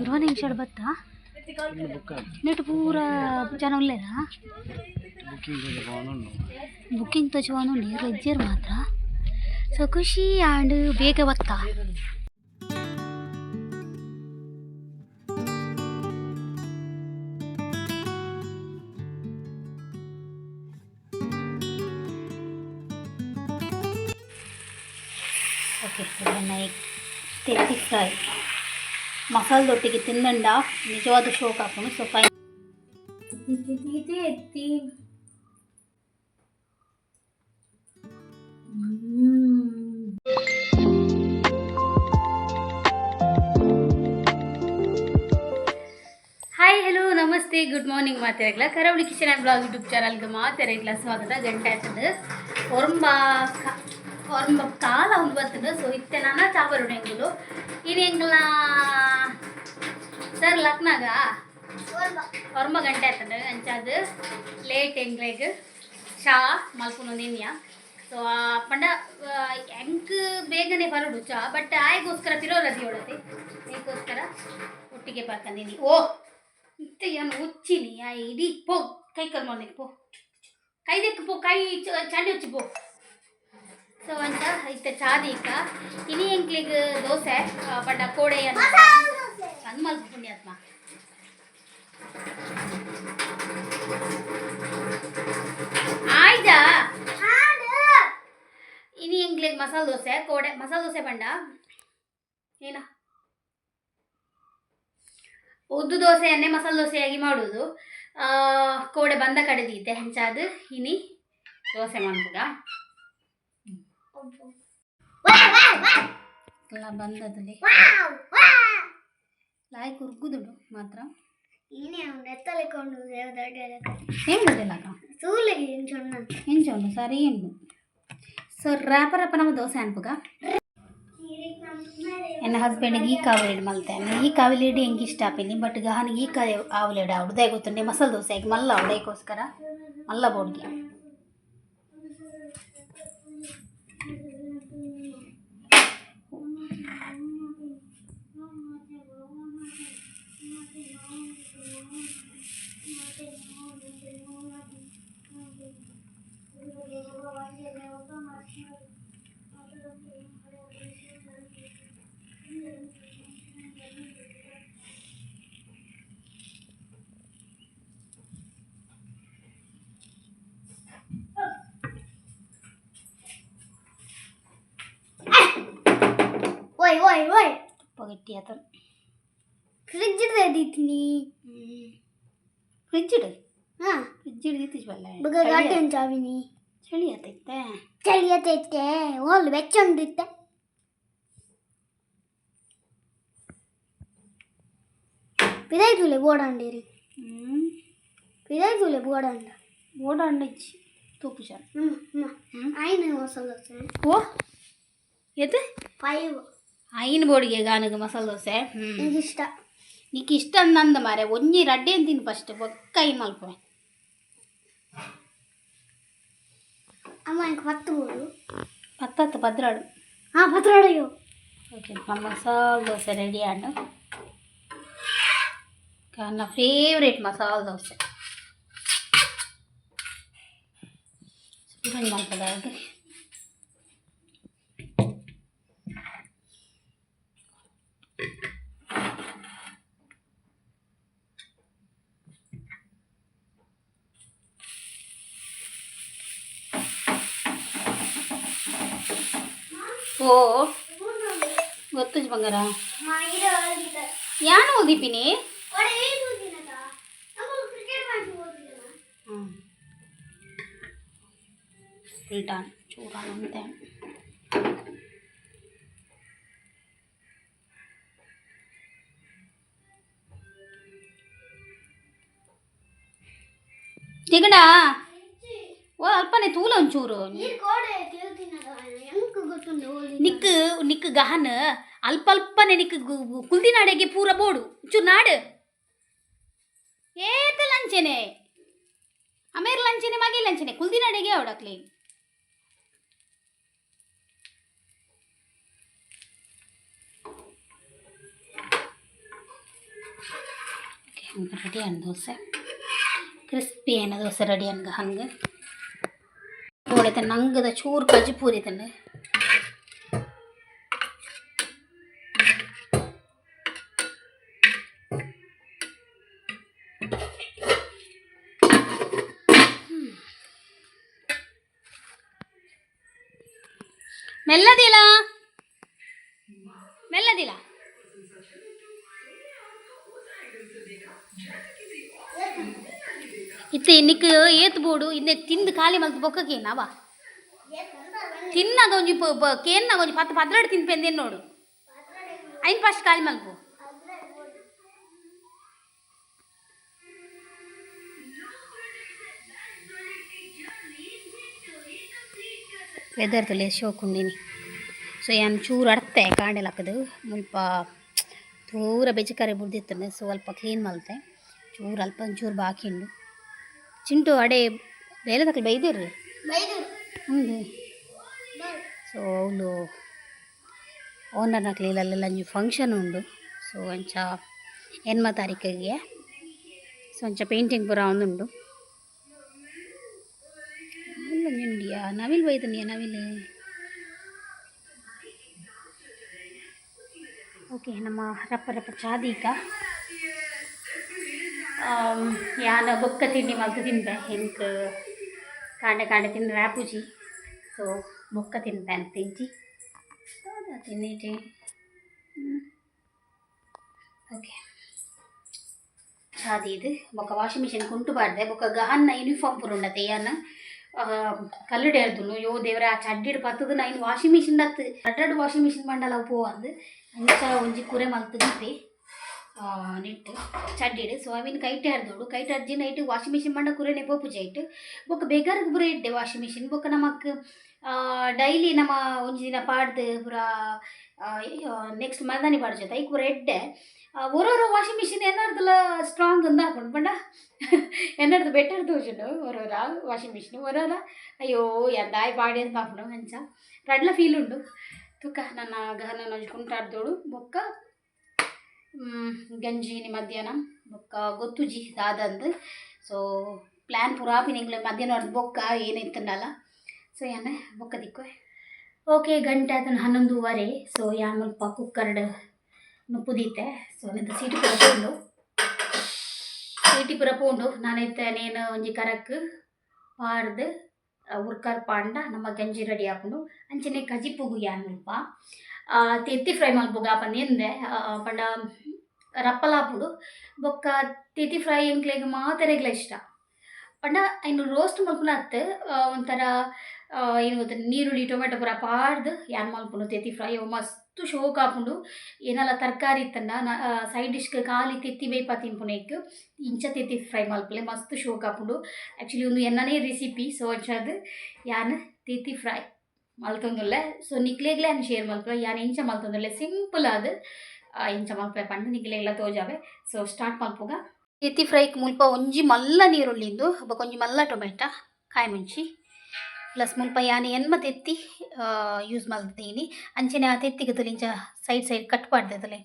ಇರುವ ನಿಮಿಷ ಬತ್ತ ಬುಕ್ ನೆಟ್ ಪೂರ ಜನ ಉಳ್ಳೇರಾ ಬುಕ್ಕಿಂಗ್ బాగున్నాను ಬುಕ್ಕಿಂಗ್ ತೋಚವನುಂಡಿ ರಜ್ಜರ್ ಮಾತ್ರ ಸೊ ಖುಷಿ ಆ್ಯಂಡ್ ಬೇಗ ಬತ್ತಾ ಓಕೆ ಇದನ್ನು ತೆತ್ತಿ ಫ್ರೈ ಮಸಾಲದೊಟ್ಟಿಗೆ ತಿಂದಂಡ ನಿಜವಾದ ಶೋಕ್ ಹಾಕೊಂಡು ಸೊ ಫೈ ಎತ್ತಿ ಹಾಯ್ ಹಲೋ ನಮಸ್ತೆ ಗುಡ್ ಮಾರ್ನಿಂಗ್ ಮಾತಾಡಲ್ಲ Karavali kitchen and blog YouTube ಚಾನಲ್ಗೆ ಮಾತಾಡಲ್ಲ ಸ್ವಾಗತ. ಗಂಟೆ ಆಗ್ತದೆ ಹೊರಂಬ ಹೊರಂಬ ಕಾಲ ಒಂದು ಬರ್ತದೆ ಸೊ ಇತ್ತೆ ನಾನು ಚಾಬರ್ ಹೆಂಗಲು ಇದು ಹೆಂಗಲ ಸರ್ ಲಕ್ನಾಗ ಹೊರಂಬ ಗಂಟೆ ಆಗ್ತದೆ ಅಂಚಾದ ಲೇಟ್ ಹೆಂಗ್ಲೇಗ್ ಚಾ ಮಲ್ಕೊಂಡು ನಿನ್ಯ ಸೊ ಪಂಡ ಹೆಂಗ್ ಬೇಗನೆ ಬರೋಡು ಚಾ ಬಟ್ ಆಯ್ಗೋಸ್ಕರ ತಿರೋ ರದಿ ಒಳತಿ ಅದಕ್ಕೋಸ್ಕರ ಒಟ್ಟಿಗೆ ಬರ್ಕಂದೀನಿ ಓ ಇತ್ತೆ ಏನು ಉಚ್ಚಿನಿ ಆ ಇಡೀ ಪೋ ಕೈ ಕಲ್ ಮಾಡಿ ಪೋ ಕೈ ದೆಕ್ಕು ಪೋ ಕೈ ಚ- ಚಂಡಿ ಉಚ್ಚಿ ಪೋ ಸೊ ಅಂತ ಇತ್ತೆ ಚಾದೀಕ ಇನಿ ಎಂಕ್ಲಿಗ್ ದೋಸೆ ಪಂಡ ಕೋಡೆ ಸಣ್ಣ ಮಲ್ಪ ಪುಣ್ಯಾತ್ಮ ಆಯ್ತಾ? ಇನಿ ಎಂಕ್ಲಿಗ್ ಮಸಾಲೆ ದೋಸೆ, ಕೋಡೆ, ಮಸಾಲೆ ದೋಸೆ ಪಂಡ. ಏನ? ಉದ್ದು ದೋಸೆಯನ್ನೇ ಮಸಾಲೆ ದೋಸೆಯಾಗಿ ಮಾಡುವುದು ಕೋಡೆ ಬಂದ ಕಡೆದಿದ್ದೆ, ಹೆಂಚಾದ. ಇನಿ ದೋಸೆ ಮಾಡ್ಬೋದ? ಎಲ್ಲ ಬಂದದಲ್ಲಿ ಲಾಯ್ ಕುರ್ಗುದುಡು ಮಾತ್ರ ఈయనే నెత్తలేకుండా దేవదగ్గర ఏం వదిలేక సూలకి చున్నాను ఏం చూడండి సరే ఏంటి ಸೊ ರ್ಯಾಪ ರ್ಯಾಪ ನಮ್ಮ ದೋಸೆ ಅನ್ಪಗ ನನ್ನ ಹಸ್ಬೆಂಡ್ಗೆ ಈ ಕಾವಲಿಡ್ ಮಲ್ತೇನೆ ಈ ಕಾವಲಿಡ್ ಹೆಂಗೆ ಇಷ್ಟ ಆಪಿನಿ ಬಟ್ ಗಾನಿಗೆ ಈ ಕಾಯಿ ಆವಲಿಡ್ ಅವಡ್ದೇ ಗೊತ್ತುಂಡೆ ಮಸಾಲೆ ದೋಸೆಗೆ ಮಲ್ಲ ಅವಡೇಕೋಸ್ಕರ ಮಲ್ಲ ಬೋಡ್ಗೆ ಓಯ್ ಓಯ್ ಓಯ್ ತುಪ್ಪ ಗಟ್ಟಿ ಆತ ಫ್ರಿಡ್ಜ್ ತೆಗಿತೀನಿ ಫ್ರಿಜ್ ಇಡು ಹಾ ಫ್ರಿಜ್ ಹಿಡಿದಿತ್ತು ಬಲ್ಲ ಬಗ ಗಾಟೆ ಚಾವಿನಿ ಚಳಿ ಆತೈತೆ ಚಳಿಯತೈತೆ ಓಲ್ ಬೆಚ್ಚಂಡಿತ್ತೆ ಪಿದಾಯ್ತುಲೆ ಬೋಡಂಡೇರಿ ಹ್ಞೂ ಪಿದಾಯ್ತುಲೆ ಬೋಡಂಡ ಓಡಾಂಡಿಚ್ಚಿ ತುಪ್ಪ ಚಾರ ಹ್ಮ್ ಹ್ಮ್ ಆಯ್ನ ಮಸಾಲ ದೋಸೆ ಓ ಎದು ಫೈವ್ ಐನ್ ಬೋಡಿಗೆ ಗಾನಗ ಮಸಾಲೆ ದೋಸೆ ಹ್ಞೂ ನನಗೆ ಇಷ್ಟ నీకు ఇష్టం నంద మారే ఒన్ని రడ్డే తిని ఫస్ట్ ఒక్క ఐదు మలుపు ಅಮ್ಮ ಇಂಕ ಪತ್ತು ಬೋಡು పత్తత్త భద్రాడు ಹಾ ಪತ್ರೊಡೆಯೋ ఓకే మా మసాలా దోశ రెడీ ఆడు నా ఫేవరెట్ మసాలా దోశ చూడండి మలుపుగా ಓ ಗೊತ್ತು ಬಂಗಾರ. ಯಾನು ಓದಿದ್ದೀನಿ ರಿಟರ್ನ್ ಚೂರಾನ್ ಅಂತ. ಚಿಗಣ ಓ ಅಲ್ಪನೆ ತೂಲ ಒಂಚೂರು. ನಿಕ್ ನಿಕ್ ಗಹನ. ಅಲ್ಪ ಅಲ್ಪನೆ ನಿಕ್ ಕುಲ್ದಿ ನಾಡೆಗೆ ಪೂರ ಬೋಡು. ಚೂರು ನಾಡು. ಏತ ಲಂಚನೆ? ಅಮೇರ್ ಲಂಚನೆ ಮಗೆ ಲಂಚನೆ. ಕುಲ್ದಿ ನಾಡೆಗೆ ಅವಡಕ್ಲಿ ರೆಡಿ ಅನ್ ದೋಸೆ. ಕ್ರಿಸ್ಪಿ ಏನ ದೋಸೆ ರೆಡಿ ಅನ್ಗ ಹಂಗೆ? ಹೋಳಿತ ನಂಗದ ಚೂರು ಕಜ್ಜಿ ಪೂರಿ ತಂದೆ. ನಿಕ್ ಏತ್ ಬೋಡು ಇನ್ನೆ ತಿಂದು ಖಾಲಿ ಮಲ್ತು ಬೊಕ್ಕಕೇನವ ತಿನ್ನಾಗ ಒಂಜಿ ಕೇನ್ನಾಗ ಒಂಜಿ ಪತ್ತು ಪದ್ರಾಡು ತಿನ್ಪೆಂದೇನು ನೋಡು ಐನ್ ಫಸ್ಟ್ ಖಾಲಿ ಮಲ್ಪು ವೆದರ್ ತುಲೆ ಶೋಕುಂಡಿನಿ ಸೊ ಏನು ಚೂರು ಅಡ್ತೆ ಕಾಂಡೆಲ್ ಹಾಕದು ಮುಲ್ಪ ಪೂರ ಬೆಚ್ಚಕರೆ ಬುಡ್ದಿತ್ತಂಡೆ ಸ್ವಲ್ಪ ಕ್ಲೀನ್ ಮಲ್ತೆ ಚೂರು ಅಲ್ಪ ಒಂಚೂರು ಬಾಕಿ ಉಂಡು ಚಿಂಟು ಅಡೆ ಬೇಲೆ ತಕ್ಕ ಬೈದಿರ್ರಿ? ಬೈದು ಹ್ಞೂ ಸೊ ಅವಳು ಓನರ್ನ ಕ್ಲೀಲಲ್ಲೆಲ್ಲ ಒಂಜಿ ಫಂಕ್ಷನ್ ಉಂಡು. ಸೊ ಒಂಚ ಎನ್ಮ ತಾರೀಕಿಗೆ ಸೊ ಒಂಚ ಪೇಂಟಿಂಗ್ ಪೂರ ಒಂದುಂಡು ನಿಂಡಿಯಾ ನವಿಲ್ ಬೈದನಿಯ? ನವಿಲ್ ಓಕೆ ನಮ್ಮ ರಪ್ಪ ರಪ್ಪ ಚಾದೀಕ. ಯಾನ ಬೊಕ್ಕ ತಿಂಡಿ ಮಲ್ತು ತಿನ್ಪೆ ಹೆಂಕ್ ಕಾಂಡೆ ಕಾಂಡೆ ತಿಂದು ರ್ಯಾಪುಜಿ ಸೊ ಬೊಕ್ಕ ತಿನ್ಪೆ ಅಂತ ತಿಂಜಿ ಹೌದಾ ತಿನ್ನೀಟಿ ಓಕೆ ಅದು ಇದು ಬೊಕ್ಕ ವಾಷಿಂಗ್ ಮಿಷಿನ್ ಕುಂಟು ಬಾರ್ದೆ ಬೊಕ್ಕ ಗಹನ್ನ ಯೂನಿಫಾರ್ಮ್ ಪೂರ ಉಂಡತೆ ಯಾನ ಕಲ್ಲುಡೆ ಹೇಳ್ದು ಯೋ ದೇವ್ರೆ ಆ ಚಡ್ಡಿಡ್ ಪತ್ತದು ನೈನ್ ವಾಷಿಂಗ್ ಮಿಷಿನ್ ದತ್ತು ಅಡ್ಡಡ್ ವಾಷಿಂಗ್ ಮಿಷಿನ್ ಮಂಡಲ ಪೋವಂದು ಅಂಚ ಒಂಜಿ ಕುರೆ ಮಲ್ತದಿಪ್ಪೆ ನೆಟ್ಟು ಚಡ್ಡಿಡು so ಅವಿನ kite ಹರಿದೋಡು kite ಹರ್ಜಿ night washing machine ಮಂಡ ಕುರೆ ನೆಪೋ ಪೂಜೆ ಇಟ್ಟು ಬೊಕ್ಕ ಬೆಗರ್ಗ್ ಪೂರ ಇಡ್ಡೆ ವಾಷಿಂಗ್ ಮಿಷಿನ್ ಬೊಕ್ಕ ನಮಕ್ ಡೈಲಿ ನಮ್ಮ ಒಂಜಿ ದಿನ ಪಾಡ್ದು ಪೂರ ನೆಕ್ಸ್ಟ್ ಮರ್ದಾನಿ ಪಾಡ್ ಜೊತೆ ಐಕ್ ಪೂರ ಎಡ್ಡೆ ಒರೊರ ವಾಷಿಂಗ್ ಮಿಷಿನ್ ಏನಾರ್ದಲ್ಲ ಸ್ಟ್ರಾಂಗ್ ಅಂದ ಹಾಕೊಂಡು ಪಂಡ ಎನ್ನಡ್ದು ಬೆಟರ್ ತೋಜುಂಡು ಒರೊರ ವಾಷಿಂಗ್ ಮಿಷಿನ್ ಒರೊರ ಅಯ್ಯೋ ಎಂದಾಯ್ ಪಾಡಿ ಅಂತ ಹಾಕೊಂಡು ಅಂಚ ರಡ್ಲ ಫೀಲ್ ಉಂಡು ತುಕ ನನ್ನ ಗಹನ ನೊಂಜಿ ಕುಂಟಾಡ್ದೋಡು ಬೊಕ್ಕ ಮ್, ಗಂಜಿನಿ ಮಧ್ಯಾಹ್ನ ಬೊಕ್ಕ ಗೊತ್ತುಜಿ ದಾದಂದು ಸೊ ಪ್ಲ್ಯಾನ್ ಪುರಾಪಿನ ಇಂಗ್ಲ ಮಧ್ಯಾಹ್ನ ಹೊಡೆದು ಬೊಕ್ಕ ಏನಿತ್ತಂಡಲ್ಲ ಸೊ ಯಾನೆ ಬೊಕ್ಕ ದಿಕ್ಕು ಓಕೆ ಗಂಟೆ ಅದನ್ನು ಹನ್ನೊಂದುವರೆ ಸೊ ಯಾ ಮುಲ್ಪ ಕುಕ್ಕರ್ಡ್ ನುಪ್ಪುದೀತೆ ಸೊ ನಿಂತ ಸೀಟಿ ಪುರ ಪೋಂಡು ಸೀಟಿ ಪುರ ಪೋಂಡು ನಾನೈತೆ ನೇನು ಒಂಜಿ ಕರಕ್ ಪಾಡ್ದು ಉರ್ಕರ್ ಪಾಂಡ ನಮ್ಮ ಗಂಜಿ ರೆಡಿ ಹಾಕೊಂಡು ಅಂಚನೆ ಕಜಿಪುಗು ಯಾನ್ ಮುಲ್ಪ ಆ, ತೆತ್ತಿ ಫ್ರೈ ಮಲ್ಪುಗ ಆಪನ್ ಎಂದೆ ಆ, ಪಂಡ ರಪ್ಪಲಾಪುಡು ಬೊಕ್ಕ ತೆತ್ತಿ ಫ್ರೈ ಎಂಕ್ಲೆಗ್ ಮಾತೆರೆಗ್ಲ ಇಷ್ಟ. ಪಂಡ ಇನ್ನು ರೋಸ್ಟ್ ಮಲ್ಪುನ ಅತ್ತು ಒಂಥರ ಏನು ಗೊತ್ತ ನೀರುಳ್ಳಿ ಟೊಮೆಟೊ ಪೂರ ಪಾಡ್ದು ಯಾನ್ ಮಲ್ಪುಂಡು ತೆತಿ ಫ್ರೈ ಮಸ್ತ್ ಶೋಕ್ ಕಾಪುಂಡು ಏನೆಲ್ಲ ತರಕಾರಿ ಇತ್ತಂಡ ಸೈಡ್ ಡಿಶ್ಗೆ ಖಾಲಿ ತೆತ್ತಿ ಬೇಯ್ಪ ತಿನ್ಪುನೇಕ್ ಇಂಚ ತೆತ್ತಿ ಫ್ರೈ ಮಲ್ಪಲೆ ಮಸ್ತ್ ಶೋಕ್ ಆಪುಂಡು ಆ್ಯಕ್ಚುಲಿ ಒಂದು ಎನ್ನನೇ ರೆಸಿಪಿ ಸೊ ಅದು ಯಾನ್ ತೆತಿ ಫ್ರೈ ಮಲ್ತೊಂದುಲ್ಲೆ. ಸೊ ನಿಕ್ಲೆಗ್ಲೆ ಅನ್ ಶೇರ್ ಮಲ್ಪೆ ಯಾನ್ ಇಂಚ ಮಲ್ತೊಂದುಲ್ಲೆ ಸಿಂಪಲ್ ಆ, ಇಂಚ ಮಲ್ಪೆ ಪಂಡ ಎಲ್ಲ ತೋಜಾವೆ ಸೊ ಸ್ಟಾರ್ಟ್ ಮಲ್ಪುಗ ಎತ್ತಿ ಫ್ರೈಕ್ ಮುಲ್ಪ ಒಂಜಿ ಮಲ್ಲ ನೀರುಳ್ಳಿಂದು ಒಂಜಿ ಮಲ್ಲ ಟೊಮೆಟ, ಕಾಯಿ ಮುಂಚಿ. ಪ್ಲಸ್ ಮುಲ್ಪ ಯಾನೆ ಎನ್ಮ ತೆತ್ತಿ ಯೂಸ್ ಮಲ್ತೀನಿ ಅಂಚನೆ ಆ ತೆತ್ತಿಗೆ ಇಂಚ ಸೈಡ್ ಸೈಡ್ ಕಟ್ ಪಾಡ್ದೆ ತಲೆ.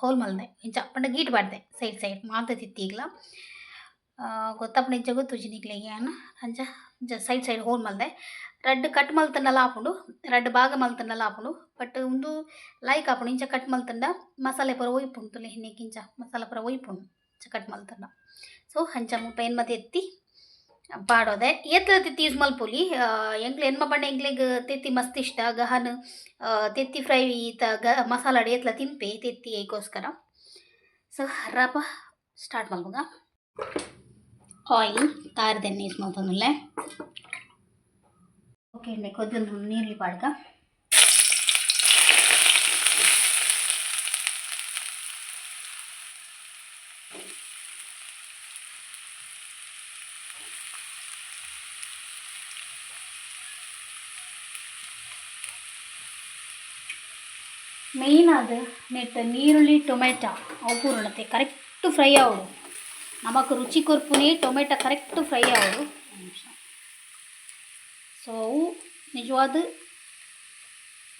ಹೋಲ್ ಮಲ್ದೆ. ಇಂಚ ಪಂಡ ಗೀಟ್ ಪಾಡ್ದೆ ಸೈಡ್ ಸೈಡ್ ಮಾತ ತೆತ್ತಿಗ್ಲ ಗೊತ್ತಪ್ಪನ ಇಂಚ ಗೊತ್ತು ನಿಕ್ಲೆಗೆ ಯಾನ? ಅಂಚ ಸೈಡ್ ಸೈಡ್ ಹೋಲ್ ಮಲ್ದೆ. ರಡ್ಡ್ ಕಟ್ ಮಲ್ತಂಡಲ ಆಪುಂಡು ರಡ್ಡ್ ಭಾಗ ಮಲ್ತಂಡಲ ಆಪುಂಡು ಬಟ್ ಉಂದು ಲೈಕ್ ಆಪುಂಡು ಇಂಚ ಕಟ್ ಮಲ್ತಂಡ ಮಸಾಲೆ ಪುರ ಒಯ್ಪುಂಡು ತುಲೆ ಹಿಂದಕ್ಕಿಂಚ ಮಸಾಲ ಪುರ ಒಯ್ಪುಂಡು ಇಂಚ ಕಟ್ ಮಲ್ತಂಡ. ಸೊ ಹಂಚ ಮುಲ್ಪ ಮತ್ತೆ ಎತ್ತಿ? ಪಾಡೋದೆ ಏತ್ಲ ತಿತ್ತಿ ಯೂಸ್ ಮಲ್ಪುಲಿ ಎಂಕ್ಲೆ ಎನ್ಮ ಪಂಡ ಎಂಕ್ಲೆಗ್ ತೆತ್ತಿ ಮಸ್ತ್ ಇಷ್ಟ. ಗಹನ್ ತೆತ್ತಿ ಫ್ರೈ ಈತ ಗ, ಮಸಾಲ ಏತ್ಲ ತಿನ್ಪೆ ತೆತ್ತಿ ಏಕೋಸ್ಕರ ಸೊ ರಪ ಸ್ಟಾರ್ಟ್ ಮಲ್ಬಗ ಆಯಿಲ್ ತಾರದೆಣ್ಣೆ ಯೂಸ್ ಮಲ್ತೊಂದುಲ್ಲೆ ಓಕೆ అండి కొద్దిగా నీళ్ళు పడక மெயின் ಅದು ನೆಟ್ಟು ನೀರುಳ್ಳಿ, ಟೊಮೆಟೊ ಅವಪೂರ್ಣತೆ ಕರೆಕ್ಟ್ ಫ್ರೈ ಆಗೋದು. ನಮಗೆ ರುಚಿಕೊರ್ಪುನಿ ಟೊಮೆಟೊ ಕರೆಕ್ಟ್ ಫ್ರೈ ಆಗೋದು. ಸೊ ಅವು ನಿಜವಾದ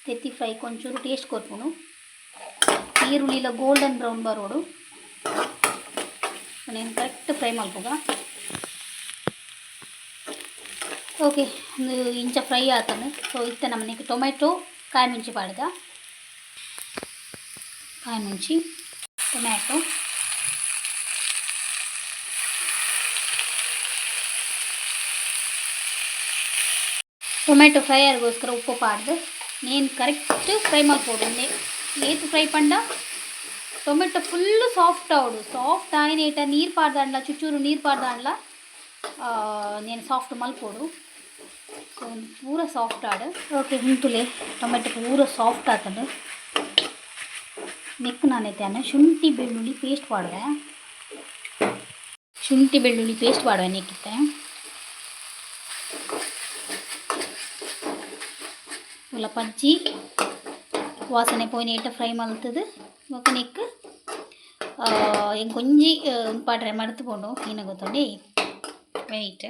ತೆತ್ತಿ fry Konchur taste ಕೊರ್ಪುನು ಈರುಳ್ಳಿಲ golden brown ಬರೋಡು so ನೀನು ಕರೆಕ್ಟ್ ಫ್ರೈ ಮಲ್ಪುಗ ಓಕೆ ಒಂದು ಇಂಚ ಫ್ರೈ ಆತನು ಸೊ ಇತ್ತ ನಮ್ಮನೆಗೆ ಟೊಮೆಟೊ ಕಾಯಿ ಮುಂಚಿ ಪಾಡ್ಗ ಕಾಯಿ ಮುಂಚಿ ಟೊಮ್ಯಾಟೊ ಟೊಮೆಟೊ ಫ್ರೈ ಆಗೋಸ್ಕರ ಉಪ್ಪು ಪಾಡ್ದು ನೀನು ಕರೆಕ್ಟ್ ಫ್ರೈ ಮಾಡ್ಕೊಡು ಏತು ಫ್ರೈ ಪಂಡ ಟೊಮೆಟೊ ಫುಲ್ಲು ಸಾಫ್ಟ್ ಅವಡು ಸಾಫ್ಟ್ ಆಯ್ನ ಇಟ್ಟ ನೀರು ಪಾಡ್ದಾಂಡ್ಲ ಚುಚ್ಚೂರು ನೀರು ಪಾಡ್ದಾಂಡ್ಲ నేను సాఫ్ట్ మలుపోడు సో పూర సాఫ్ట్ ఆడు ఓకే ಹುಂತುಲೆ ಟೊಮೆಟೊ ಪೂರ ಸಾಫ್ಟ್ ಆತಂಡು ನೆಕ್ ನಾನೈತೆ ಅನ್ನ ಶುಂಠಿ ಬೆಳ್ಳುಳ್ಳಿ ಪೇಸ್ಟ್ ಮಾಡುವೆ ಶುಂಠಿ ಬೆಳ್ಳುಳ್ಳಿ ಪೇಸ್ಟ್ ಮಾಡುವೆ ನೆಕ್ಕಿತ್ತೆ ఇలా బజ్జి ವಾಸನೆ ಪೋನಿಟ್ಟು ಫ್ರೈ ಮಲ್ತದು ಒಕ್ಕನಿಕ್ಕ ಹೆಂಗೆ ಕೊಂಜಿ ಪಾಡ್ರೆ ಮಡ್ತುಕೊಂಡು ಏನ ಗೊತ್ತಂಡಿ ವೆಯ್ಟ್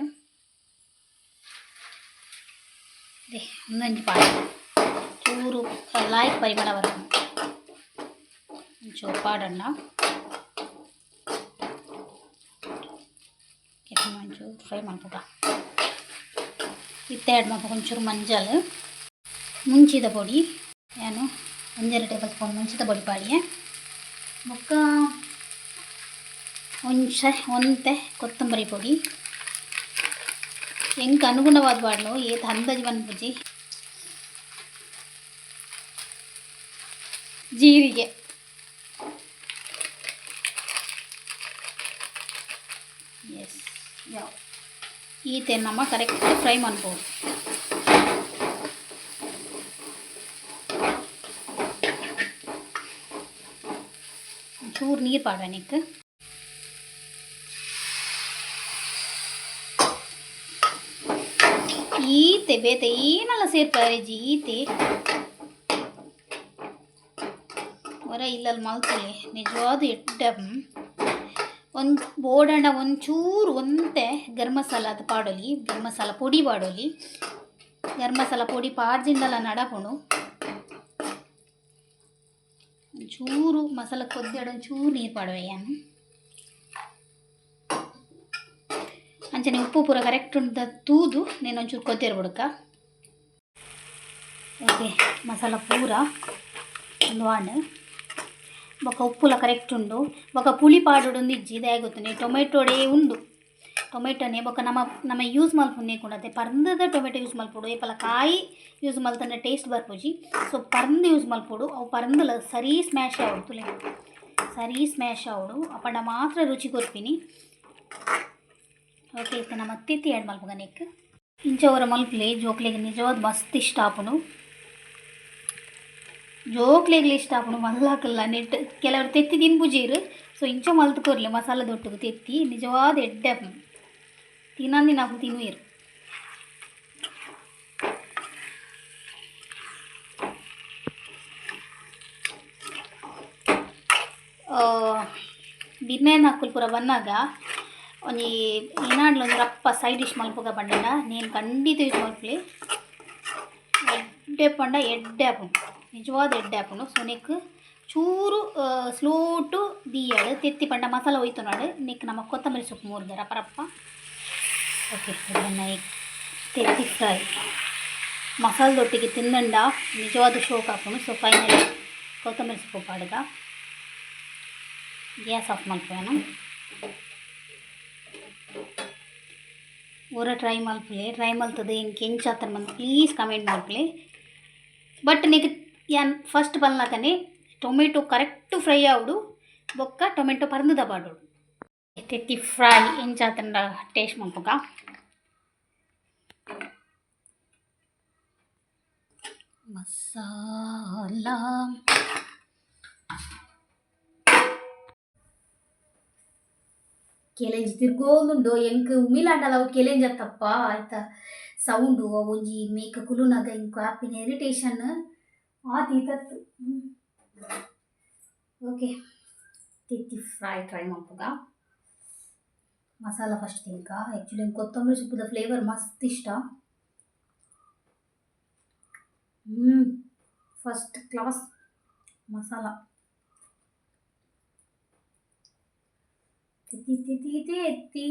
ಅದೇ ಒಂದೊಂದು ಪಾಡ್ರೆ ಚೂರು ಲಾಯಕ್ ಪರಿಮಳ ಬರ ಒಂಚೂರು ಪಾಡಣ್ಣ ಒಂಚೂರು ಫ್ರೈ ಮಾಡ್ಬೋದ ಇತ್ತೆ ಆ್ಯಡ್ ಮಾಡ್ಬೇಕು ಒಂಚೂರು ಮಂಜಾಲು ಮುಂಚಿದ ಪೊಡಿ. ಏನು? ಒಂದೆರಡು ಟೇಬಲ್ ಸ್ಪೂನ್ ಮುಂಚಿದ ಪೊಡಿ ಪಾಡಿಯೆ ಬೊಕ್ಕ ಒಂಚ ಒಂತೆ ಕೊತ್ತಂಬರಿ ಪೊಡಿ. ಹೆಂಗೆ ಅನುಗುಣವಾದ ಬಾಡ್ಲು ಏತ್ ಅಂದಾಜು ಬಂದ್ಬುಜಿ ಜೀರಿಗೆ. ಎಸ್ ಯಾವ ಈತೆ ನಮ್ಮ ಕರೆಕ್ಟ್ ಫ್ರೈ ಮಾಡ್ಬೋದು. ಚೂರು ನೀರು ಪಾಡನಿಕ್ಕೆ ಈತೆ ಬೇತೆ ಏನೆಲ್ಲ ಸೇರ್ತಾರೆ ಜಿ ಈತೆ ಹೊರ ಇಲ್ಲಲ್ಲಿ ಮಲ್ತಲೆ, ನಿಜವಾದ ಎಡ್ಡ. ಒಂದು ಬೋಡಣ್ಣ ಒಂಚೂರು ಒಂತೆ ಗರಂ ಮಸಾಲ ಅದು ಪಾಡೋಲಿ ಗರಂ ಮಸಾಲ ಪುಡಿ ಪಾಡೋಲಿ. ಗರಂ ಮಸಾಲ ಪುಡಿ ಪಾಡ್ಜಿಂದಲ್ಲ ನಡಕೊಂಡು ಚೂರು ಮಸಾಲ ಕೊದ್ದಿಡೊಂದು ಚೂರು ನೀರು ಪಾಡವೇಯನು ಅಂಚನೆ ಉಪ್ಪು ಪೂರ ಕರೆಕ್ಟ್ ಉಂಟು ತೂದು నేను ಒಂಚೂರು ಕೊತ್ತಿರ ಬಿಡಕ ఓకే మసాలా పూర వాడు ఒక ఉప్పుల కరెక్ట్ ఉండు ఒక పులి పాడు ఉంది ఇజ్జి దాగుతుంది టొమాటోడే ఉండు ಟೊಮೆಟೊನೆ ಬೊಕ ನಮ್ಮ ನಮ್ಮ ಯೂಸ್ ಮಲ್ಪುನ್ನೆ ಕೂಡ ಪರ್ಂದದ ಟೊಮೆಟೊ ಯೂಸ್ ಮಲ್ಪೊಡು ಏಪಲ ಕಾಯಿ ಯೂಸ್ ಮಲ್ತಂಡ ಟೇಸ್ಟ್ ಬರ್ಪುಜಿ ಸೊ ಪರ್ಂದ್ ಯೂಸ್ ಮಲ್ಪೊಡು ಅವು ಪರ್ಂದಲ ಸರಿ ಸ್ಮ್ಯಾಶ್ ಆವಡು ಸರಿ ಸ್ಮ್ಯಾಶ್ ಆವಡು ಅಪಂಡ ಮಾತ್ರ ರುಚಿ ಕೊರ್ಪಿನಿ ಓಕೆ ಇತ್ತು ನಮ್ಮ ಅತ್ತಿತ್ತಿ ಆ್ಯಡ್ ಮಲ್ಪಗ ನೆಕ್ ಇಂಚವರ ಮಲ್ಪಲೆ ಜೋಕ್ಲೆಗೆ ನಿಜವಾದ ಮಸ್ತ್ ಇಷ್ಟ ಆಪುನು. ಜೋಕ್ಲೆಗ್ಲಿ ಇಷ್ಟ ಆಪುನು, ಮಲ್ಲಾಕಲ್ಲ ನೆಟ್. ಕೆಲವರು ತೆತ್ತಿ ತಿನ್ಬುಜೀರು ಸೊ ಇಂಚ ಮಲ್ತುಕೊರ್ಲಿ ಮಸಾಲ ದೊಟ್ಟಿಗೆ ತೆತ್ತಿ, ನಿಜವಾದ ಎಡ್ಡೆ ತಿನ್ನಂದಿ ನಾವು ತಿನ್ನುಯಿರು ಬಿರ್ಯಾನಿ ಹಾಕಲ್ ಪೂರ ಬಂದಾಗ ಒಂಜಿ ಏನಾಡ್ಲು ಒಂದು ರಪ್ಪ ಸೈಡ್ ಡಿಶ್ ಮಲ್ಪಗ ಬಂಡಲ್ಲ ನೀನು ಖಂಡಿತ ಯೂಸ್ ಮಲ್ಪಲಿ. ಎಡ್ಡೆ ಪಂಡ ಎಡ್ಡೆ ಆಪುನು ನಿಜವಾದ ಎಡ್ಡೆ ಆಪುನು ಸೊ ನೆಕ್ ಚೂರು ಸ್ಲೋ ಟು ತೆತ್ತಿ ಪಂಡ ಮಸಾಲ ಹೋಯ್ತು ನಾಡು. ನೆಕ್ ನಮ್ಮ ಕೊತ್ತಂಬರಿ ಸೊಪ್ಪು ಮೂರು ರಪ್ಪ ರಪ್ಪ ಓಕೆ ಇದನ್ನು ತೆತ್ತಿ ಫ್ರೈ ಮಸಾಲದೊಟ್ಟಿಗೆ ತಿಂದಂಡ ನಿಜವಾದ ಶೋಕ್ ಹಾಕೋನು ಸೊ ಫೈನಲಿ ಕೊತ್ತಂಬರಿ ಸೊಪ್ಪು ಪಾಡ್ಗ ಗ್ಯಾಸ್ ಆಫ್ ಮಾಡ್ಕೊಳ್ಳೋಣ ಊರ ಟ್ರೈ ಮಲ್ಪಲೆ ಟ್ರೈ ಮಲ್ತದೆ ಹಿಂಗೆ ಕೆಂಚಾತರ ಬಂದು ಪ್ಲೀಸ್ ಕಮೆಂಟ್ ಮಲ್ಪಲೆ ಬಟ್ నీకు ಯಾನ್ ಫಸ್ಟ್ ಬಲ್ನಾಕನೆ ಟೊಮೆಟೊ ಕರೆಕ್ಟ್ ಫ್ರೈ ಆವಡು ಬೊಕ್ಕ ಟೊಮೆಟೊ ಪರಂದುದ ಪಾಡೋಡು ತೆತ್ತಿ ಫ್ರೈ ಎಂಚಾತಂಡ ಟೇಸ್ಟ್ ಮಲ್ಪಗ ಮಸಾಲ ಕೆಲೆಂಜಿ ತಿರ್ಗೋಂದುಂಡು ಎಂಕ್ ಉಮಿಲಾಂಡಲ ಅವು ಕೆಲೆಂಜ ತಪ್ಪ ಆಯ್ತಾ ಸೌಂಡು ಅವು ಒಂಜಿ ಮೇಕ ಕುಲುನಗ ಇಂಕು ಆಪಿನ ಇರಿಟೇಷನ್ ಆತೀತತ್ತು ಓಕೆ ತಿತ್ತಿ ಫ್ರೈ ಟ್ರೈ ಮಾಡ್ಬೋದ ಮಸಾಲ ಫಸ್ಟ್ ತಿನ್ಕ ಆ್ಯಕ್ಚುಲಿ ಕೊತ್ತಂಬರಿ ಸೊಪ್ಪದ ಫ್ಲೇವರ್ ಮಸ್ತ್ ಇಷ್ಟ ಹ್ಞೂ ಫಸ್ಟ್ ಕ್ಲಾಸ್ ಮಸಾಲ ತಿತಿ ತಿತಿ ಎತ್ತಿ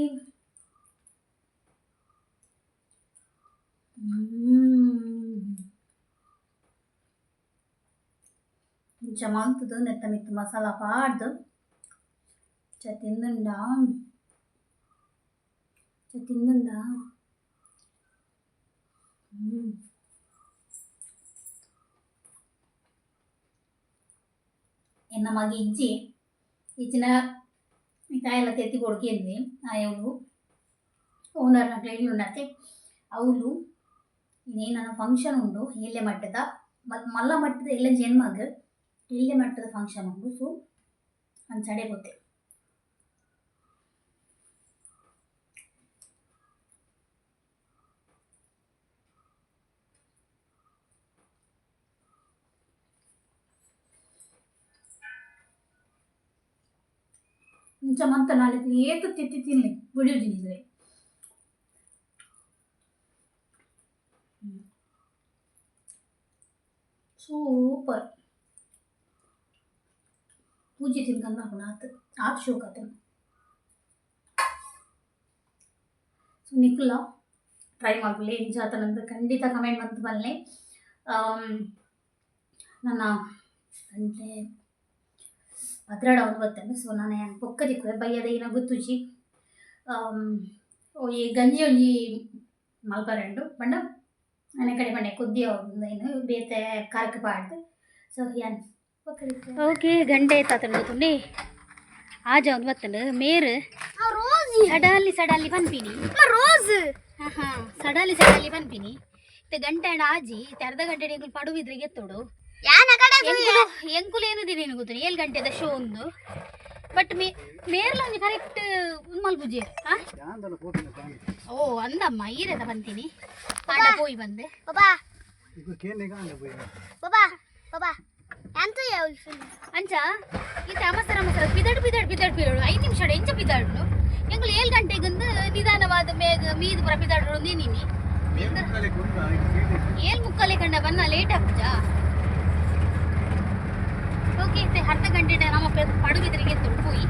ಜಮಾಂತದು ನೆತ್ತ ಮಿತ್ತು ಮಸಾಲ ಪಾಡ್ದು ಚ ತಿಂದುಂಡ సో తిందా ಎನ್ನ ಮಗಿ ಇಜ್ಜಿ ಇಚ್ಚಿನ ಕಾಯೆಲ್ಲ ತೆತ್ತಿ ಕೊಡ್ಕೆಂದ್ವಿ ಆಯವ್ರು ಓನರ್ ಕ್ಲೀನ್ ಉನ್ನತ್ತೆ ಅವಳು ಇನ್ನೇ ನನ್ನ ಫಂಕ್ಷನ್ ಉಂಡು ಎಲ್ಲೆ ಮಟ್ಟದ ಮಲ್ಲ ಮಟ್ಟದ ಎಲ್ಲ ಜನ್ಮಗ ಎಲ್ಲೆ ಮಟ್ಟದ ಫಂಕ್ಷನ್ ಉಂಡು ಸೊ ಅಂಚಡೆ ಗೊತ್ತೆ चमन तना लेती ये तो तिथि तीन ले वीडियो जिनिस रे సూపర్ పూజ తినకందా నాకు ఆప్ షో కథను ಸೊ ನಿಖುಲ್ಲ ಟ್ರೈ ಮಾಡಲಿ ನಿಜ ಆತನಂತ ಖಂಡಿತ ಕಮೆಂಟ್ ಬಂತು ಬಲ್ಲೆ ನನ್ನ ಅಂದರೆ ಅದರೊಳಗೆ ಗೊತ್ತೇನು? ಸೊ ನಾನು ಪೊಕ್ಕದಿಕ್ಕುವೆ ಬೈಯದ ಏನ ಗೊತ್ತುಜಿ. ಈ ಗಂಜಿ ಒಂಜಿ ಮಲ್ಬರಂಡು ಬಣ್ಣ. ಮನೆ ಕಡೆ ಮನೆ ಕುದ್ದಿ ಏನು ಬೇತೆ ಕರಕ ಪಾಡ್ದು. ಸೊ ಯಾನ್ ಓಕೆ ಗಂಟೆ ತಾತಂಡು ತುಂಡಿ. ಆಜ ಒಂದು ಬತ್ತಂಡು ಮೇರು. ಸಡಾಲಿ ಸಡಾಲಿ ಬನ್ಪಿನಿ ರೋಸ್ ಹಾಂ ಹಾಂ ಸಡಾಲಿ ಸಡಾಲಿ ಬನ್ಪಿನಿ ಇತ್ತೆ ಗಂಟೆ ಆಜಿ ಇತ್ತೆ ಅರ್ಧ ಗಂಟೆ ಪಡುವಿದ್ರಿಗೆ ಎತ್ತೋಡು ಎಂಕುಲು ಏನಿದೆ ನೀನು ಗೊತ್ತಿಲ್ಲ ಏಳು ಗಂಟೆದ ಶೋ ಒಂದು. ಬಟ್ ಮೇ ಮೇರ್ಲ ಒಂಜಿ ಕರೆಕ್ಟ್ ಮಲ್ಪುಜಿ ಓ ಅಂದಮ್ಮ ಈರೆದ ಬಂತೀನಿ. ಹೋಗಿ ಪೋಯಿ ಬಂದೆ. ಅಂಚ ಇತ್ತೆ ಅಮಸರ ಅಮಸರ. ಬಿದಡ್ ಬಿದಡ್ ಬಿದಡ್ ಬಿದಡು ಐದು ನಿಮಿಷ ಎಂಚ ಬಿದಾಡ್ಲು? ಎಂಕುಲು ಏಳು ಗಂಟೆಗಂದು ನಿಧಾನವಾದ ಮೇಘ ಮೀದು ಪುರ ಬಿದಾಡ್ರು ನೀನಿ ಏಳು ಮುಕ್ಕಲೆ ಕಂಡ ಬನ್ನ ಲೇಟ್ ಆಗ್ತದಾ ಓಕೆ ಇತ್ತೆ ಅರ್ಧ ಗಂಟೆ ನಮ್ಮ ಪಡುಗಿದ್ರಿಗೆ ಎತ್ತುಡು ಪೋಯಿ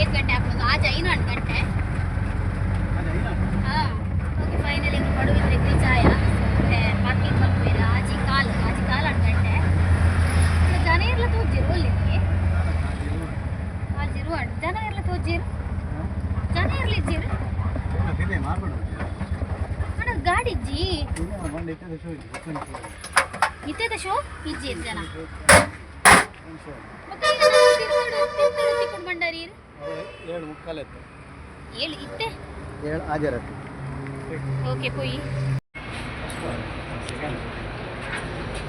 ಏಳು ಗಂಟೆ ಆಗ್ಬೋದು. ಆಜ ಐನಾಡು ಗಂಟೆ. ಅದ ಐನಾ ಹಾಂ. ಓಕೆ ಫೈನಲಿ ಪಡುಗಿದ್ರಿಗೆ ರೀಚ್ ಆಯ ಮತ್ತೆ ಪಾರ್ಕಿಂಗ್ ಮಲ್ಪೇರ ಆಜಿ ಕಾಲು ಆಜಿ ಕಾಲು ಅರ್ಧ ಗಂಟೆ. ಇನ್ನು ಜನ ಇರ್ಲ ತೋಜಿರು ಅಲ್ಲಿಗೆ ಆಜಿರು ಅಡ್ ಜನ ಇರ್ಲ ತೋಜಿರು ಜನ ಇರ್ಲಿಜ್ಜಿರು ಬಿದೆ ಮಾಡ್ಕೊಂಡು ಅಣ್ಣ ಗಾಡಿ ಇಜ್ಜಿ. ದಿನ ಬಂದು ಇಟ್ಟದ ಶೋ ಇದೆ ಗೊತ್ತಿಲ್ಲ ಇತ್ತದ ಶೋ ಇಜ್ಜಿ ಜನ. ಏಳು ಮುಕ್ಕಾಲು ಎತ್ತು ಏಳು ಇತ್ತೆ ಏಳು ಹಾಜರತ್ತು ಓಕೆ ಪೋಯಿ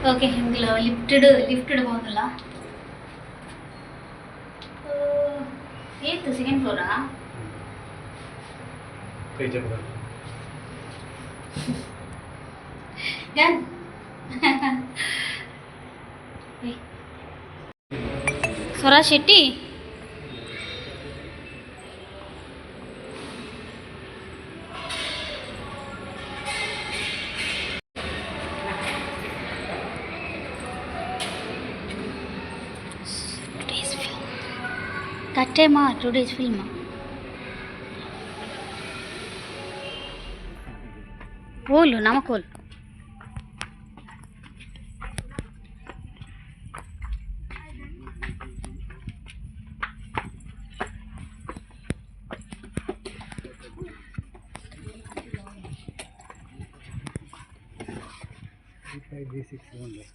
ಓಕೆ ಹಿಂಗ್ಲ ಲಿಫ್ಟೆಡ್ ಲಿಫ್ಟೆಡ್ ಹೋಗಲ್ಲ ಏತು ಸೆಕೆಂಡ್ ಫ್ಲೋರಾ ಕೈ స్వరా శెట్టి కట్టేమా టుడేస్ ఫిల్మ్ కోళ్ళు నమ్మకోళ్ళు సిక్స్ హండ్రెడ్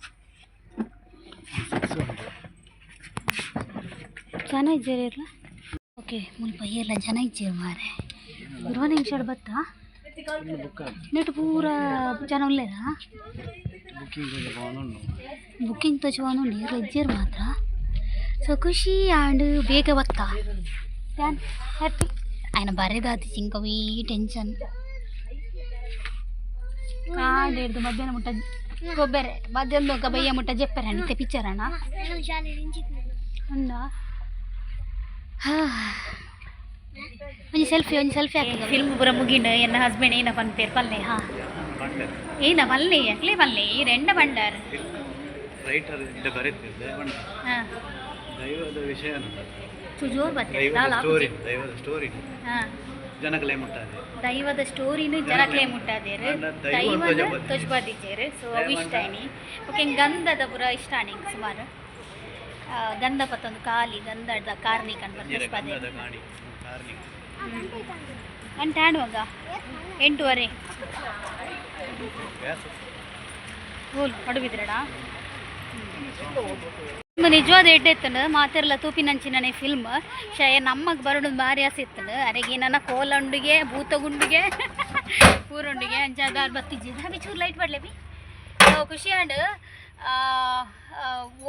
సిక్స్ హండ్రెడ్ ಜನ ಇದ್ದೀರಿ ಇರಲ ಓಕೆ ಮುಲ್ಪ ಎಲ್ಲ ಜನ ಇದ್ದೀರಿ ಮಾರೆ ಇರುವ ನಿಮಿಷ ಬತ್ತಾ ನೆಟ್ ಪೂರ ಜನ ಉಳ್ಳೇರಾ ಬುಕ್ಕಿಂಗ್ ತೋಚುವನು ನೀರು ಇದ್ದೀರಿ ಮಾತ್ರ ಸೊ ಖುಷಿ ಆ್ಯಂಡ್ ಬೇಗ ಬತ್ತಾ ಪ್ಯಾನ್ ಹ್ಯಾಪಿ ఆయన బరేదాతి చింకవి టెన్షన్ కాడేడు ಮಧ್ಯಾಹ್ನ ఉంటుంది ಗೊಬ್ಬರೆ ಮಧ್ಯಾಹ್ನ ఒక ಬಯ್ಯ ಮುಟ್ಟ ಜೆಪ್ಪರೆ ಅಣ್ಣಿತ್ತೆ ಪಿಚ್ಚರಣ್ಣ ఉందా ಒಂಜಿ ಸೆಲ್ಫಿ ಒಂಜಿ ಸೆಲ್ಫಿ ಹಾಕಿ ಫಿಲ್ಮ್ ಪೂರ ಮುಗಿಂಡು ಎನ್ನ ಹಸ್ಬೆಂಡ್ ಏನ ಪನ್ ಪೇರ್ ಪಲ್ಲೆ ಹಾ ಏನ ಪಲ್ಲೆ ಅಕ್ಲೆ ಪಲ್ಲೆ ಈ ರೆಂಡ ಬಂಡಾರ್ ರೈಟರ್ ಇದ್ದ ಬರೀತಿದ್ದೆ ಹಾ ದೈವದ ವಿಷಯ ಮಸ್ತ್ ಜೋರು ಬರ್ತದೆ ದೈವದ ಸ್ಟೋರಿ ದೈವದ ಸ್ಟೋರಿ ಹಾಂ ಜನಗಳೇ ಮುಟ್ಟಾದೆ ದೈವದ ಸ್ಟೋರಿನು ಜನ ಮುಟ್ಟಾದೇರು ದೈವದ ಧ್ವಜ ಧ್ವಜಬದಿದ್ದೇರು ಸೊ ಅವು ಇಷ್ಟಾಣಿ ಓಕೆ ಗಂಧದ ಪುರ ಇಷ್ಟಾಣಿ ಸುಮಾರು. ಗಂಧ ಪತ್ತೊಂದು ಕಾಲಿ ಗಂಧದ ಕಾರ್ನಿ ಅಂತ ಕಾರ್ನಿಕ್. ಗಂಟೆ ಆಡುವಾಗ ಎಂಟೂವರೆ. ಹೋಲ್ ಹೋಲ್ ಪಡುಬಿದ್ರಡ ನಿಜವಾದ ಎಡ್ಡೆ ಇತ್ತಂಡು ಮಾತೆರ್ಲ ತೂಪಿನಂಚಿನನೆ ಫಿಲ್ಮ್ ಶಯ ನಮ್ಮಗ್ ಬರಡು ಭಾರಿ ಆಸೆ ಇತ್ತಂಡು ಅರೆಗೆ ನನ್ನ ಕೋಲಂಡಿಗೆ, ಭೂತಗುಂಡಿಗೆ, ಪೂರುಂಡಿಗೆ ಅಂಜಾದಾರ್ ಬತ್ತಿಜ್ಜಿ ಹಾಗೆ ಚೂರು ಲೈಟ್ ಬಡ್ಲೇವಿ ಖುಷಿ ಆಂಡ್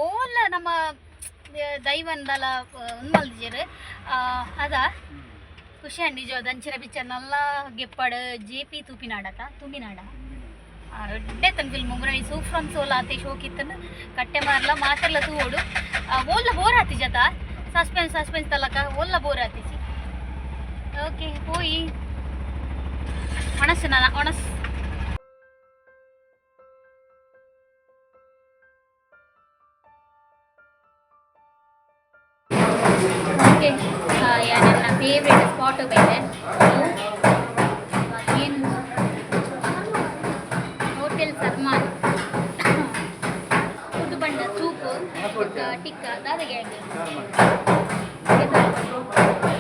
ಓಲ್ ನಮ್ಮ ದೈವಂದಲ ಉನ್ಮಲ್ದಿಜರು ಅದ? ಖುಷಿ ಆಂಡ್ ನಿಜವಾದ ಅಂಚಿನ ಪಿಚ್ಚರ್ ನಲ್ಲ ಗೆಪ್ಪಡ್ ಜೆ ಪಿ ತೂಪಿನಾಡತ ತುಮಿನಾಡ? ಎಡ್ಡೆ ತನ್ನ ಫಿಲ್ಮ್ ಮುಗ್ರಣಿ ಸೂಫ್ರನ್ ಸೋಲ ಆತಿ ಶೋಕಿತ್ತನ ಕಟ್ಟೆ ಮಾರ್ಲ ಮಾತೆಲ್ಲ ತೂಡು ಓಲ್ಲ ಬೋರ್ ಆತಿ ಜತ. ಸಸ್ಪೆನ್ಸ್ ಸಸ್ಪೆನ್ಸ್ ತಲಕ ಓಲ್ಲ ಬೋರ್ ಆತಿಸಿ ಓಕೆ ಹೋಯಿ. ಒಣಸು ನಾನು, ಒಣಸ್. ಓಕೆ ನನ್ನ ಫೇವ್ರೆಟ್ ಸ್ಪಾಟ್ ಬೈದೆ ಹೋಟೆಲ್ ಸರ್ಮಾನ್ ಫುಡ್ ಬಂಡ ಸೂಪು ಟಿಕ್ಕ ದಾದಗೆ ನಾನು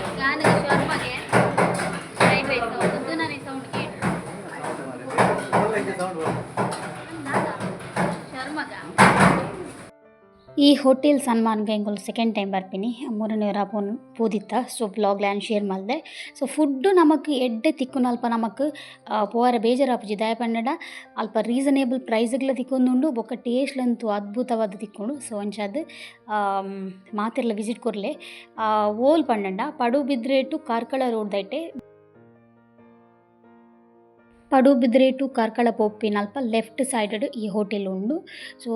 ಈ ಹೋಟೆಲ್ ಸನ್ಮಾನ್ ಹೆಂಗೊಲ್ ಸೆಕೆಂಡ್ ಟೈಮ್ ಬರ್ತೀನಿ. ಮೂರನೇ ರಾಪೋನ್ ಪೂದಿತ್ತ ಸೊ ಬ್ಲಾಗ್ ಲ್ಯಾನ್ ಶೇರ್ ಮಾಡಿದೆ. ಸೊ ಫುಡ್ಡು ನಮಗೆ ಎಡ್ಡೆ ತಿಕ್ಕುನ ಅಲ್ಪ ನಮಗೆ ಪೋವಾರ ಬೇಜಾರಾಪುಜಿ. ದಯ ಪಂಡಡ ಅಲ್ಪ ರೀಸನೇಬಲ್ ಪ್ರೈಸ್ಗಳ ತಿಕ್ಕೊಂದುಂಡು, ಬೊಕ್ಕ ಟೇಸ್ಟ್ಲಂತೂ ಅದ್ಭುತವಾದ ತಿಕ್ಕೊಂಡು ಸೊ ಅಂಚಾದ ಮಾತೆರ್ಲ ವಿಸಿಟ್ ಕೊರ್ಲೆ. ಓಲ್ ಪಂಡಂಡ Padubidri to Karkala road ದೈಟೆ. ಪಡುಬಿದ್ರೆ ಟು ಕಾರ್ಕಳ ಪೋಪಿನ ಅಲ್ಪ ಲೆಫ್ಟ್ ಸೈಡ್ ಈ ಹೋಟೆಲ್ ಉಂಡು. ಸೊ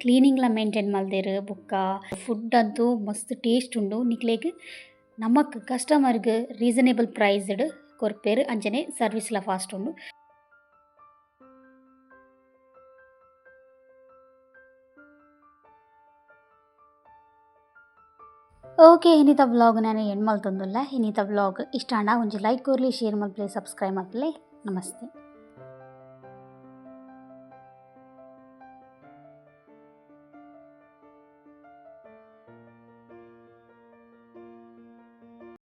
ಕ್ಲೀನಿಂಗ್ಲ ಮೇಂಟೈನ್ ಮಲ್ದೆರ್ ಬೊಕ್ಕ ಫುಡ್ ಅಂತೂ ಮಸ್ತ್ ಟೇಸ್ಟ್ ಉಂಡು ನಿಕ್ಲೆಗ್ ನಮಕ್ ಕಸ್ಟಮರ್ಗ್ ರೀಸನೇಬಲ್ ಪ್ರೈಸ್ಡ್ ಕೊರ್ಪೇರ್ ಅಂಚನೆ ಸರ್ವಿಸ್ಲ ಫಾಸ್ಟ್ ಉಂಡು ಓಕೆ ಇನ್ನಿತ ವ್ಲಾಗ್ ನಾನು ಎಂಡ್ ಮಲ್ತೊಂದುಲ್ಲ ಇನ್ನಿತ ವ್ಲಾಗ್ ಇಷ್ಟ ಒಂಜಿ ಲೈಕ್ ಕೊರ್ಲಿ ಶೇರ್ ಮಲ್ಪಲೆ ಸಬ್ಸ್ಕ್ರೈಬ್ ಮಲ್ಪಲೆ ನಮಸ್ತೆ